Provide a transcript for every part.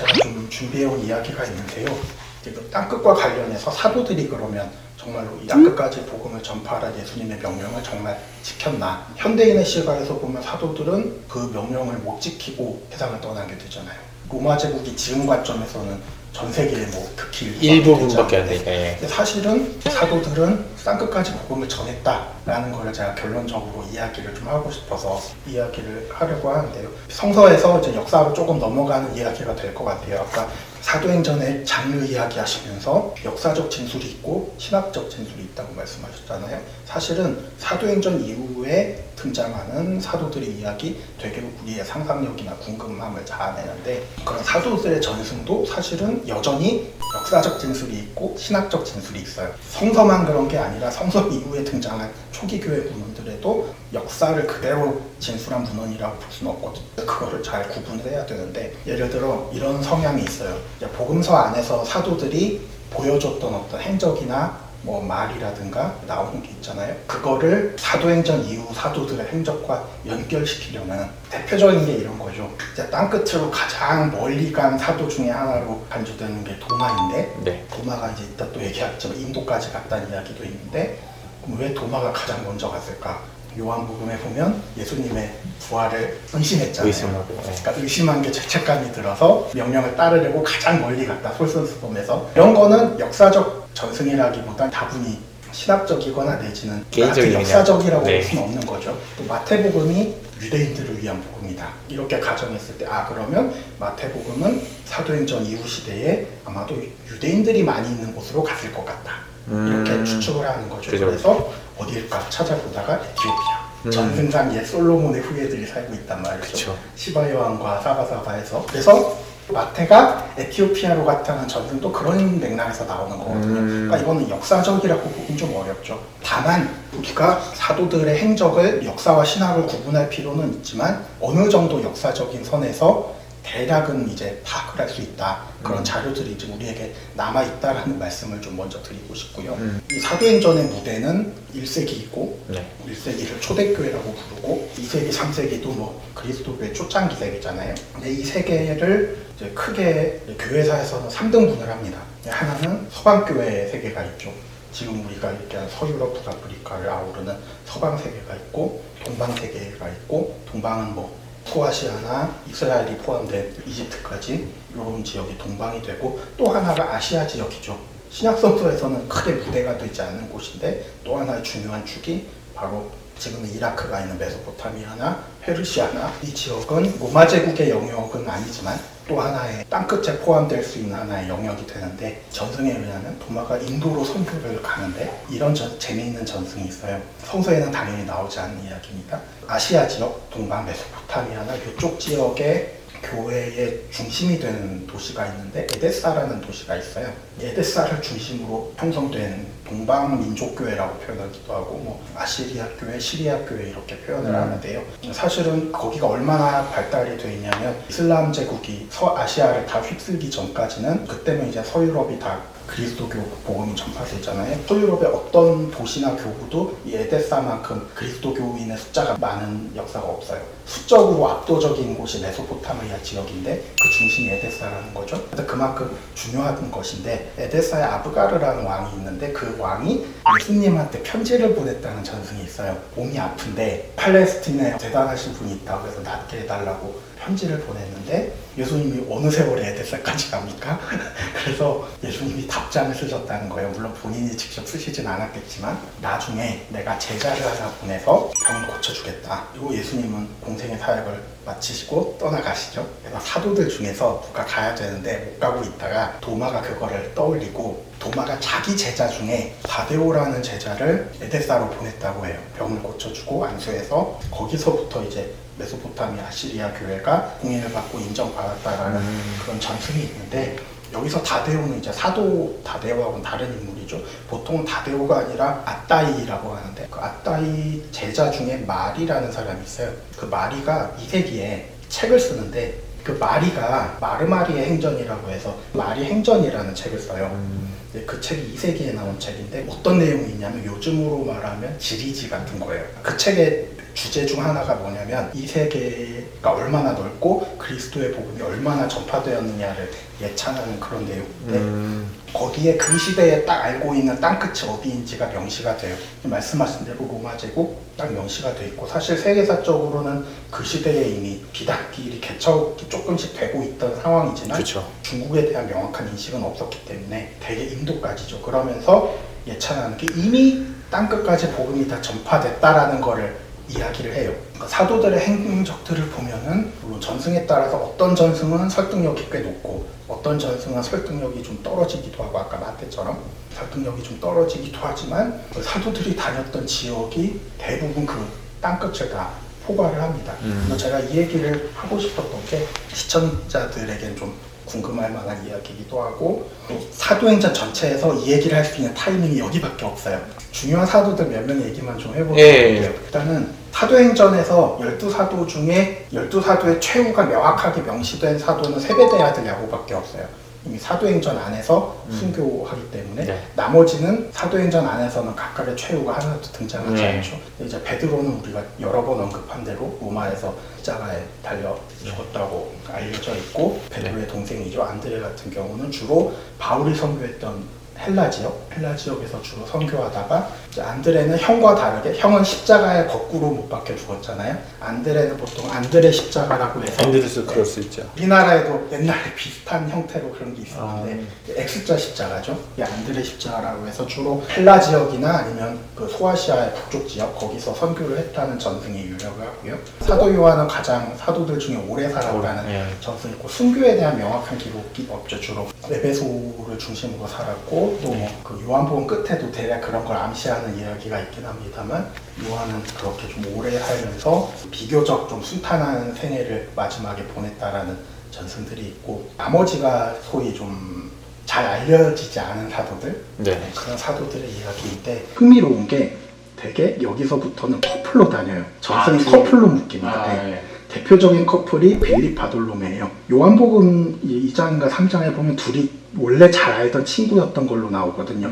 제가 좀 준비해온 이야기가 있는데요. 이제 그 땅끝과 관련해서 사도들이 그러면 정말로 이 땅끝까지 복음을 전파하라 예수님의 명령을 정말 지켰나? 현대인의 시각에서 보면 사도들은 그 명령을 못 지키고 세상을 떠나게 되잖아요. 로마 제국이 지금 관점에서는 전 세계에 뭐 특히 일부분밖에 안 되니까 예. 근데 사실은 사도들은 땅끝까지 복음을 전했다라는 걸 제가 결론적으로 이야기를 좀 하고 싶어서 이야기를 하려고 하는데요. 성서에서 이제 역사로 조금 넘어가는 이야기가 될 것 같아요. 아까 사도행전의 장르 이야기 하시면서 역사적 진술이 있고 신학적 진술이 있다고 말씀하셨잖아요. 사실은 사도행전 이후에 등장하는 사도들의 이야기 되게 우리의 상상력이나 궁금함을 자아내는데 그런 사도들의 전승도 사실은 여전히 역사적 진술이 있고 신학적 진술이 있어요. 성서만 그런 게 아니라 성서 이후에 등장한 초기 교회 문헌들에도 역사를 그대로 진술한 문헌이라고 볼 수는 없거든요. 그거를 잘 구분을 해야 되는데 예를 들어 이런 성향이 있어요. 복음서 안에서 사도들이 보여줬던 어떤 행적이나 뭐 말이라든가 나오는 게 있잖아요. 그거를 사도행전 이후 사도들의 행적과 연결시키려면 대표적인 게 이런 거죠. 이제 땅끝으로 가장 멀리 간 사도 중에 하나로 간주되는 게 도마인데 네. 도마가 이제 이따 또 얘기하겠지만 인도까지 갔다는 이야기도 있는데 왜 도마가 가장 먼저 갔을까? 요한복음에 보면 예수님의 부활을 의심했잖아요. 의심하고, 예. 그러니까 의심한 게 죄책감이 들어서 명령을 따르려고 가장 멀리 갔다 솔선수범해서 이런 거는 역사적 전승이라기보단 다분히 신학적이거나 내지는 개인적인 역사적이라고 그냥, 볼 수는 없는 거죠. 또 마태복음이 유대인들을 위한 복음이다. 이렇게 가정했을 때 아 그러면 마태복음은 사도행전 이후 시대에 아마도 유대인들이 많이 있는 곳으로 갔을 것 같다. 이렇게 음. 추측을 하는 거죠. 그죠. 그래서 어디일까 찾아보다가 에티오피아. 음. 전승상 옛 솔로몬의 후예들이 살고 있단 말이죠. 그쵸. 시바 여왕과 사바사바에서 그래서 마태가 에티오피아로 갔다는 전승도 그런 맥락에서 나오는 거거든요. 음. 그러니까 이거는 역사적이라고 보긴 좀 어렵죠. 다만 우리가 사도들의 행적을 역사와 신학을 구분할 필요는 있지만 어느 정도 역사적인 선에서 대략은 이제 파악을 할 수 있다. 그런 음. 자료들이 이제 우리에게 남아 있다라는 말씀을 좀 먼저 드리고 싶고요. 음. 이 사도행전의 무대는 1세기이고 네. 1세기를 초대교회라고 부르고 2세기, 3세기도 뭐 그리스도교의 초창기 세기잖아요. 근데 이 세 개를 이제 크게 교회사에서는 3등분을 합니다. 하나는 서방교회의 세계가 있죠. 지금 우리가 얘기하는 서유럽, 북아프리카를 아우르는 서방 세계가 있고 동방 세계가 있고 동방은 뭐 소아시아나 이스라엘이 포함된 이집트까지 이런 지역이 동방이 되고 또 하나가 아시아 지역이죠. 신약성서에서는 크게 무대가 되지 않는 곳인데 또 하나의 중요한 축이 바로 지금의 이라크가 있는 메소포타미아나 페르시아나 이 지역은 로마 제국의 영역은 아니지만 또 하나의 땅끝에 포함될 수 있는 하나의 영역이 되는데 전승에 의하면 도마가 인도로 선교를 가는데 이런 전, 재미있는 전승이 있어요. 성서에는 당연히 나오지 않는 이야기입니다. 아시아 지역, 동방 메소포타미아나 이쪽 지역에 교회의 중심이 되는 도시가 있는데 에데사라는 도시가 있어요. 에데사를 중심으로 형성된 동방 민족 교회라고 표현하기도 하고 뭐 아시리아 교회, 시리아 교회 이렇게 표현을 음. 하는데요. 사실은 거기가 얼마나 발달이 돼 있냐면 이슬람 제국이 서아시아를 다 휩쓸기 전까지는 그때는 이제 서유럽이 다 그리스도교 복음이 전파되잖아요. 서유럽의 어떤 도시나 교구도 이 에데사만큼 그리스도교인의 숫자가 많은 역사가 없어요. 수적으로 압도적인 곳이 메소포타미아 지역인데 그 중심이 에데사라는 거죠. 그래서 그만큼 중요한 것인데 에데사에 아브가르라는 왕이 있는데 그 왕이 예수님한테 편지를 보냈다는 전승이 있어요. 몸이 아픈데 팔레스틴에 대단하신 분이 있다고 해서 낫게 해달라고 편지를 보냈는데 예수님이 어느 세월에 에데사까지 갑니까? 그래서 예수님이 답장을 쓰셨다는 거예요. 물론 본인이 직접 쓰시진 않았겠지만 나중에 내가 제자를 하나 보내서 병을 고쳐주겠다. 그리고 예수님은 공생의 사역을 마치시고 떠나가시죠. 사도들 중에서 누가 가야 되는데 못 가고 있다가 도마가 그거를 떠올리고 도마가 자기 제자 중에 바데오라는 제자를 에데사로 보냈다고 해요. 병을 고쳐주고 안수해서 거기서부터 이제 메소포타미아 아시리아 교회가 공인을 받고 인정받았다라는 음. 그런 전승이 있는데 여기서 다데오는 이제 사도 다데오하고는 다른 인물이죠. 보통은 다데오가 아니라 아따이라고 하는데 그 아따이 제자 중에 마리라는 사람이 있어요. 그 마리가 2세기에 책을 쓰는데 그 마리가 마르마리의 행전이라고 해서 마리 행전이라는 책을 써요. 음. 근데 그 책이 2세기에 나온 책인데 어떤 내용이 있냐면 요즘으로 말하면 지리지 같은 거예요. 그 책의 주제 중 하나가 뭐냐면 이 세계가 얼마나 넓고 그리스도의 복음이 얼마나 전파되었느냐를 예찬하는 그런 내용인데 음. 거기에 그 시대에 딱 알고 있는 땅끝이 어디인지가 명시가 돼요. 말씀하신 대로 로마 제국 딱 명시가 돼 있고 사실 세계사적으로는 그 시대에 이미 비단길이 개척이 조금씩 되고 있던 상황이지만 그렇죠. 중국에 대한 명확한 인식은 없었기 때문에 대개 인도까지죠. 그러면서 예찬하는 게 이미 땅끝까지 복음이 다 전파됐다라는 거를 이야기를 해요. 그러니까 사도들의 행적들을 보면은 물론 전승에 따라서 어떤 전승은 설득력이 꽤 높고 어떤 전승은 설득력이 좀 떨어지기도 하고 아까 마태처럼 설득력이 좀 떨어지기도 하지만 그 사도들이 다녔던 지역이 대부분 그 땅끝을 다 포괄을 합니다. 음. 그래서 제가 이 얘기를 하고 싶었던 게 시청자들에겐 좀 궁금할 만한 이야기이기도 하고 또 사도행전 전체에서 이 얘기를 할 수 있는 타이밍이 여기밖에 없어요. 중요한 사도들 몇 명 얘기만 좀 해보도록 예. 할게요. 일단은 사도행전에서 12사도 중에 12사도의 최후가 명확하게 명시된 사도는 세배대 아들 야고밖에 없어요. 이미 사도행전 안에서 순교하기 때문에 네. 나머지는 사도행전 안에서는 각각의 최후가 하나도 등장하지 네. 않죠. 이제 베드로는 우리가 여러 번 언급한 대로 로마에서 십자가에 달려 죽었다고 알려져 있고 베드로의 동생이죠. 안드레 같은 경우는 주로 바울이 선교했던 헬라 지역, 헬라 지역에서 주로 선교하다가 안드레는 형과 다르게 형은 십자가에 거꾸로 못 박혀 죽었잖아요. 안드레는 보통 안드레 십자가라고 해서 밴드에서 그럴 수 있죠. 우리나라에도 옛날에 비슷한 형태로 그런 게 있었는데 아. X자 십자가죠. 이 안드레 십자가라고 해서 주로 헬라 지역이나 아니면 그 소아시아의 북쪽 지역 거기서 선교를 했다는 전승이 유력을 하고요. 사도 요한은 가장 사도들 중에 오래 살았다는 예. 전승이 있고 순교에 대한 명확한 기록이 없죠. 주로 에베소를 중심으로 살았고 또그 요한복음 끝에도 대략 그런 걸 암시하는 이야기가 있긴 합니다만 요한은 그렇게 좀 오래 살면서 비교적 좀 순탄한 생애를 마지막에 보냈다라는 전승들이 있고 나머지가 소위 좀 잘 알려지지 않은 사도들 네. 그런 사도들의 이야기인데 흥미로운 게 되게 여기서부터는 커플로 다녀요. 전승이 아, 그- 커플로 묶입니다. 아, 네. 예. 대표적인 커플이 빌립 바돌로메예요. 요한복음 2장인가 3장에 보면 둘이 원래 잘 알던 친구였던 걸로 나오거든요.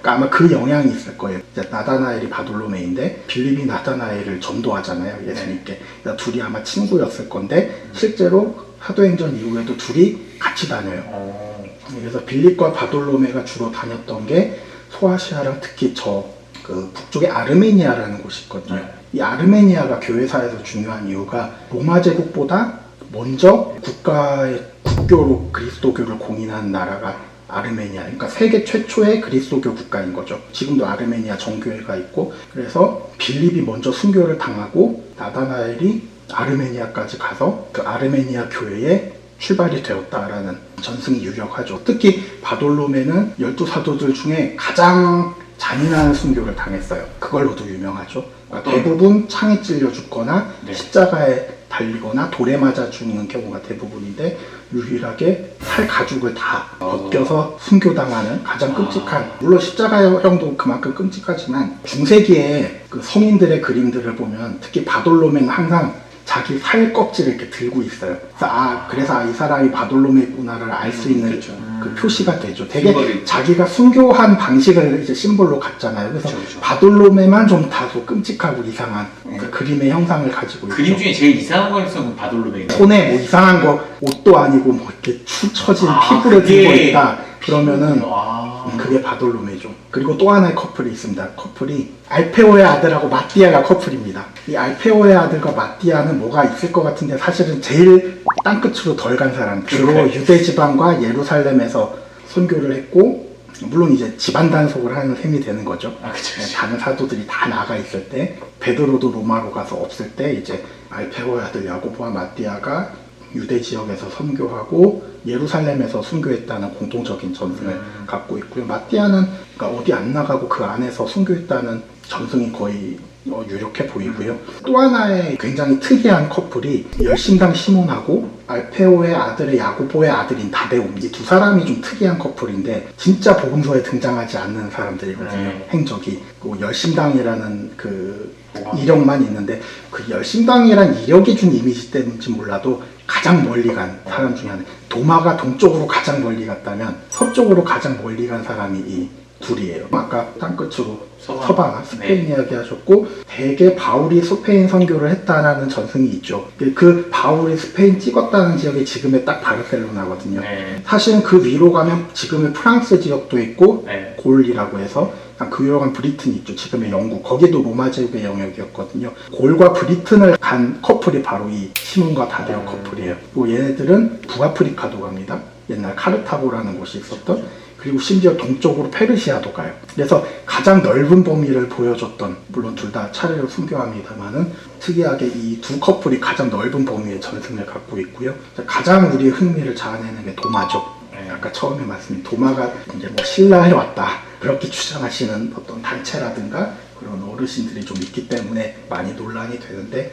그러니까 아마 그 영향이 있을 거예요. 이제 나다나엘이 바돌로메인데 빌립이 나다나엘을 전도하잖아요. 예수님께. 그러니까 둘이 아마 친구였을 건데 실제로 사도행전 이후에도 둘이 같이 다녀요. 어. 그래서 빌립과 바돌로메가 주로 다녔던 게 소아시아랑 특히 저 그 북쪽의 아르메니아라는 곳이 있거든요. 네. 이 아르메니아가 교회사에서 중요한 이유가 로마 제국보다 먼저 국가의 국교로 그리스도교를 공인한 나라가 아르메니아, 그러니까 세계 최초의 그리스도교 국가인 거죠. 지금도 아르메니아 정교회가 있고, 그래서 빌립이 먼저 순교를 당하고 나다나엘이 아르메니아까지 가서 그 아르메니아 교회에 출발이 되었다라는 전승이 유력하죠. 특히 바돌로메는 열두 사도들 중에 가장 잔인한 순교를 당했어요. 그걸로도 유명하죠. 그러니까 대부분 창에 찔려 죽거나 네. 십자가에 달리거나 돌에 맞아 죽는 경우가 대부분인데 유일하게 살 가죽을 다 벗겨서 순교당하는 가장 끔찍한 물론 십자가형도 그만큼 끔찍하지만 중세기에 그 성인들의 그림들을 보면 특히 바돌로메는 항상 자기 살 껍질을 이렇게 들고 있어요. 그래서 아 그래서 아, 이 사람이 바돌로메구나를 알 수 있는 그렇죠. 그 표시가 되죠. 되게 심벌이. 자기가 순교한 방식을 이제 심볼로 갖잖아요. 그래서 그렇죠, 그렇죠. 바돌로메만 좀 다소 끔찍하고 이상한 그 그림의 형상을 가지고 있죠. 그림 중에 제일 이상한 거였던 바돌로메. 손에 뭐 이상한 거 옷도 아니고 뭐 이렇게 축 처진 아, 피부를 그게 들고 있다. 그러면은 아. 음, 그게 바돌로메죠. 그리고 또 하나의 커플이 있습니다. 커플이 알페오의 아들하고 마띠아가 커플입니다. 이 알페오의 아들과 마띠아는 뭐가 있을 것 같은데 사실은 제일 땅끝으로 덜 간 사람. 주로. 유대 지방과 예루살렘에서 선교를 했고 물론 이제 집안 단속을 하는 셈이 되는 거죠. 아, 그쵸, 네, 그쵸. 다른 사도들이 다 나가 있을 때 베드로도 로마로 가서 없을 때 이제 알페오의 아들 야고보와 마띠아가 유대 지역에서 선교하고 예루살렘에서 순교했다는 공통적인 전승을 음. 갖고 있고요. 마띠아는 그러니까 어디 안 나가고 그 안에서 순교했다는 전승이 거의 어, 유력해 보이고요. 또 하나의 굉장히 특이한 커플이 열심당 시몬하고 알페오의 아들의 야고보의 아들인 이두 사람이 좀 특이한 커플인데 진짜 복음서에 등장하지 않는 사람들이거든요. 네. 행적이 그 열심당이라는 그 이력만 있는데 그 열심당이란 이력이 준 이미지 때문인지 몰라도 가장 멀리 간 사람 중에 하나 도마가 동쪽으로 가장 멀리 갔다면 서쪽으로 가장 멀리 간 사람이 이 둘이에요. 아까 땅끝으로 서방. 서방, 스페인 이야기 하셨고 대개 바울이 스페인 선교를 했다라는 전승이 있죠. 그 바울이 스페인 찍었다는 지역이 지금의 딱 바르셀로나거든요. 네. 사실은 그 위로 가면 지금의 프랑스 지역도 있고 네. 골이라고 해서 그 위로 가면 브리튼이 있죠. 지금의 영국. 거기도 로마 제국의 영역이었거든요. 골과 브리튼을 간 커플이 바로 이 시몬과 다데오 커플이에요. 그리고 얘네들은 북아프리카도 갑니다. 옛날 카르타고라는 곳이 있었던 그리고 심지어 동쪽으로 페르시아도 가요. 그래서 가장 넓은 범위를 보여줬던 물론 둘 다 차례로 순교합니다만은 특이하게 이 두 커플이 가장 넓은 범위의 전승을 갖고 있고요. 가장 우리의 흥미를 자아내는 게 도마죠. 네. 아까 처음에 말씀드린 도마가 이제 뭐 신라에 왔다 그렇게 주장하시는 어떤 단체라든가 그런 어르신들이 좀 있기 때문에 많이 논란이 되는데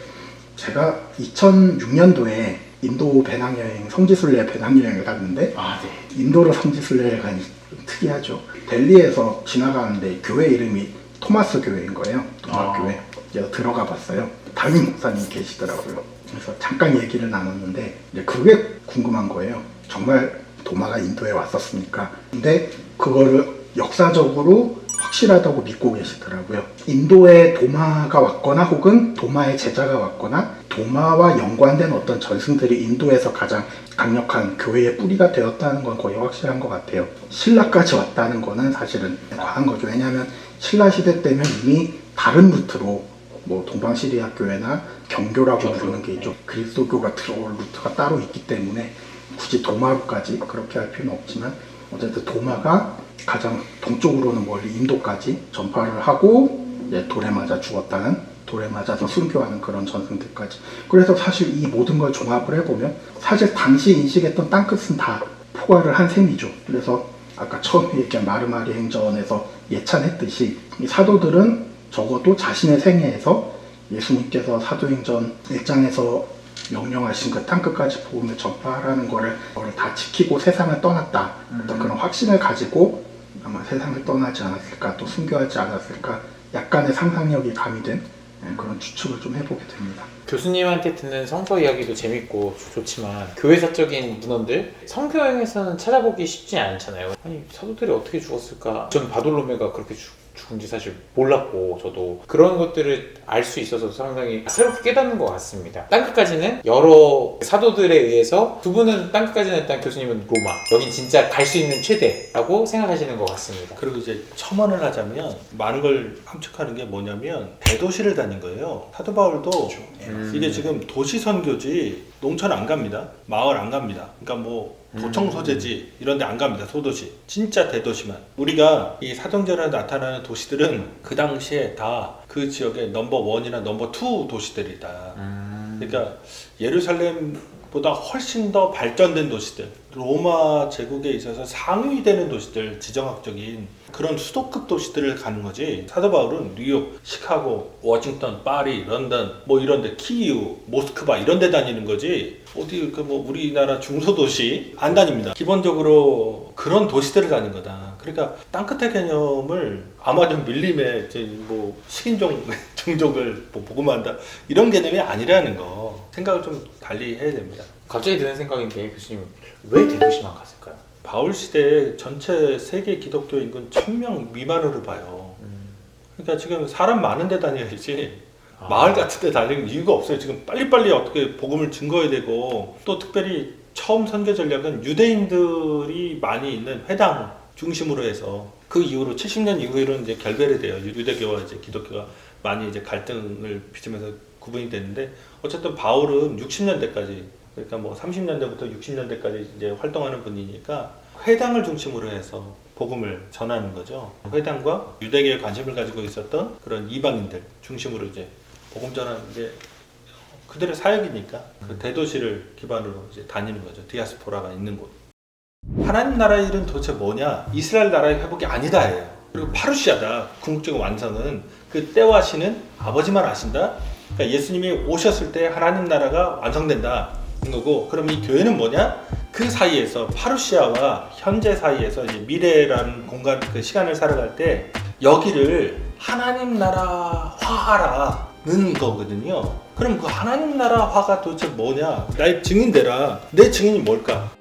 제가 2006년도에 인도 배낭여행 성지순례 배낭여행을 갔는데 아, 네. 인도로 성지순례를 가니 좀 특이하죠. 델리에서 지나가는데 교회 이름이 토마스 교회인 거예요. 도마 아. 교회. 그래서 들어가 봤어요. 담임 목사님 계시더라고요. 그래서 잠깐 얘기를 나눴는데 이제 그게 궁금한 거예요. 정말 도마가 인도에 왔었습니까? 근데 그거를 역사적으로 확실하다고 믿고 계시더라고요. 인도에 도마가 왔거나 혹은 도마의 제자가 왔거나 도마와 연관된 어떤 전승들이 인도에서 가장 강력한 교회의 뿌리가 되었다는 건 거의 확실한 것 같아요. 신라까지 왔다는 거는 사실은 과한 거죠. 왜냐하면 신라 시대 때면 이미 다른 루트로 뭐 동방시리아 교회나 경교라고 경교. 부르는 게 있죠. 그리스도교가 들어올 루트가 따로 있기 때문에 굳이 도마로까지 그렇게 할 필요는 없지만 어쨌든 도마가 가장 동쪽으로는 멀리 인도까지 전파를 하고 이제 돌에 맞아 죽었다는 돌에 맞아서 순교하는 그런 전승들까지. 그래서 사실 이 모든 걸 종합을 해보면 사실 당시 인식했던 땅끝은 다 포괄을 한 셈이죠. 그래서 아까 처음에 얘기한 마르마리 행전에서 예찬했듯이 이 사도들은 적어도 자신의 생애에서 예수님께서 사도행전 1장에서 명령하신 그 땅끝까지 복음을 전파하라는 거를, 다 지키고 세상을 떠났다. 어떤 그런 확신을 가지고 아마 세상을 떠나지 않았을까, 또 순교하지 않았을까, 약간의 상상력이 가미된 예, 그런 추측을 좀 해보게 됩니다. 교수님한테 듣는 성서 이야기도 재밌고 좋지만 교회사적인 문헌들 성경에서는 찾아보기 쉽지 않잖아요. 아니 사도들이 어떻게 죽었을까? 전 바돌로메가 그렇게 죽, 죽은지 사실 몰랐고 저도 그런 것들을 알 수 있어서 상당히 새롭게 깨닫는 것 같습니다. 땅끝까지는 여러 사도들에 의해서 두 분은 땅끝까지는 일단 교수님은 로마 여긴 진짜 갈 수 있는 최대라고 생각하시는 것 같습니다. 그리고 이제 첨언을 하자면 많은 걸 함축하는 게 뭐냐면 대도시를 다닌 거예요. 사도 바울도 음. 이게 지금 도시 선교지 농촌 안 갑니다. 마을 안 갑니다. 그러니까 뭐 도청 소재지 이런 데 안 갑니다. 소도시. 진짜 대도시만. 우리가 이 사도행전에 나타나는 도시들은 그 당시에 다 그 지역의 넘버 원이나 넘버 투 도시들이다. 음. 그러니까 예루살렘보다 훨씬 더 발전된 도시들, 로마 제국에 있어서 상위 되는 도시들, 지정학적인 그런 수도급 도시들을 가는 거지. 사도 바울은 뉴욕, 시카고, 워싱턴, 파리, 런던, 뭐 이런데 키이우, 모스크바 이런 데 다니는 거지. 어디 그뭐 우리나라 중소도시 안 다닙니다. 기본적으로 그런 도시들을 다닌 거다. 그러니까 땅끝의 개념을 아마 좀 밀림의 이제 뭐 식인종 종족을 뭐 복음한다 이런 개념이 아니라는 거 생각을 좀 달리 해야 됩니다. 갑자기 드는 생각인데 교수님 왜 대도시만 갔을까요? 바울 시대에 전체 세계 기독교 인근 1000명 미만으로 봐요. 그러니까 지금 사람 많은 데 다녀야지 아. 마을 같은 데 다니는 이유가 없어요. 지금 빨리빨리 어떻게 복음을 증거해야 되고 또 특별히 처음 선교 전략은 유대인들이 많이 있는 회당 중심으로 해서 그 이후로 70년 이후에는 이제 결별이 돼요. 유- 유대교와 이제 기독교가 많이 이제 갈등을 빚으면서 구분이 됐는데 어쨌든 바울은 60년대까지 그러니까 뭐 30년대부터 60년대까지 이제 활동하는 분이니까 회당을 중심으로 해서 복음을 전하는 거죠. 회당과 유대교에 관심을 가지고 있었던 그런 이방인들 중심으로 이제 복음 전하는 게 그들의 사역이니까 그 대도시를 기반으로 이제 다니는 거죠. 디아스포라가 있는 곳. 하나님 나라의 일은 도대체 뭐냐? 이스라엘 나라의 회복이 아니다예요. 그리고 파루시아다. 궁극적인 완성은 그 때와 시는 아버지만 아신다. 그러니까 예수님이 오셨을 때 하나님 나라가 완성된다. 인 거고 그럼 이 교회는 뭐냐? 그 사이에서 파루시아와 현재 사이에서 이제 미래라는 공간 그 시간을 살아갈 때 여기를 하나님 나라 화하라는 거거든요. 그럼 그 하나님 나라 화가 도대체 뭐냐? 나의 증인 되라. 내 증인이 뭘까?